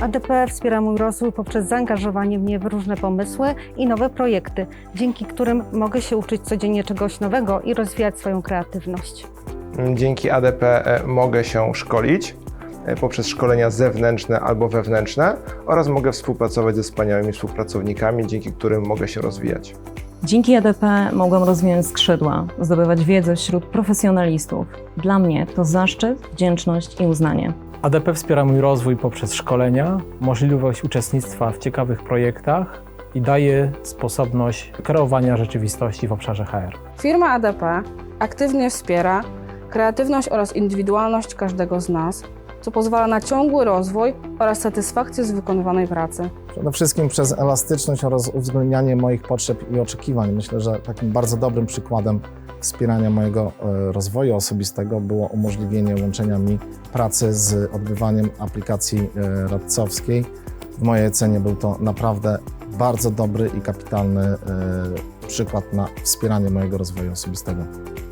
ADP wspiera mój rozwój poprzez zaangażowanie mnie w różne pomysły i nowe projekty, dzięki którym mogę się uczyć codziennie czegoś nowego i rozwijać swoją kreatywność. Dzięki ADP e, mogę się szkolić e, poprzez szkolenia zewnętrzne albo wewnętrzne oraz mogę współpracować ze wspaniałymi współpracownikami, dzięki którym mogę się rozwijać. Dzięki EDP mogłam rozwijać skrzydła, zdobywać wiedzę wśród profesjonalistów. Dla mnie to zaszczyt, wdzięczność i uznanie. ADP wspiera mój rozwój poprzez szkolenia, możliwość uczestnictwa w ciekawych projektach i daje sposobność kreowania rzeczywistości w obszarze HR. Firma ADP aktywnie wspiera kreatywność oraz indywidualność każdego z nas, co pozwala na ciągły rozwój oraz satysfakcję z wykonywanej pracy. Przede wszystkim przez elastyczność oraz uwzględnianie moich potrzeb i oczekiwań. Myślę, że takim bardzo dobrym przykładem wspierania mojego e, rozwoju osobistego było umożliwienie łączenia mi pracy z odbywaniem aplikacji e, radcowskiej. W mojej ocenie był to naprawdę bardzo dobry i kapitalny e, przykład na wspieranie mojego rozwoju osobistego.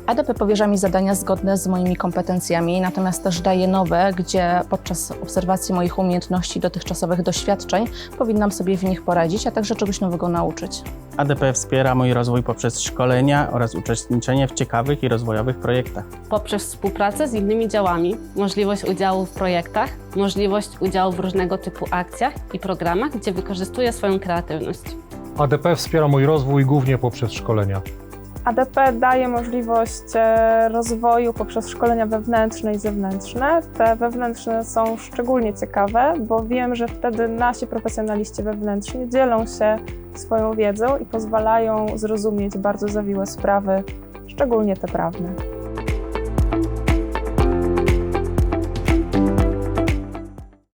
ADP powierza mi zadania zgodne z moimi kompetencjami, natomiast też daje nowe, gdzie podczas obserwacji moich umiejętności, dotychczasowych doświadczeń powinnam sobie w nich poradzić, a także czegoś nowego nauczyć. ADP wspiera mój rozwój poprzez szkolenia oraz uczestniczenie w ciekawych i rozwojowych projektach. poprzez współpracę z innymi działami, możliwość udziału w projektach, możliwość udziału w różnego typu akcjach i programach, gdzie wykorzystuję swoją kreatywność. ADP wspiera mój rozwój głównie poprzez szkolenia. ADP daje możliwość e, rozwoju poprzez szkolenia wewnętrzne i zewnętrzne. Te wewnętrzne są szczególnie ciekawe, bo wiem, że wtedy nasi profesjonaliści wewnętrzni dzielą się swoją wiedzą i pozwalają zrozumieć bardzo zawiłe sprawy, szczególnie te prawne.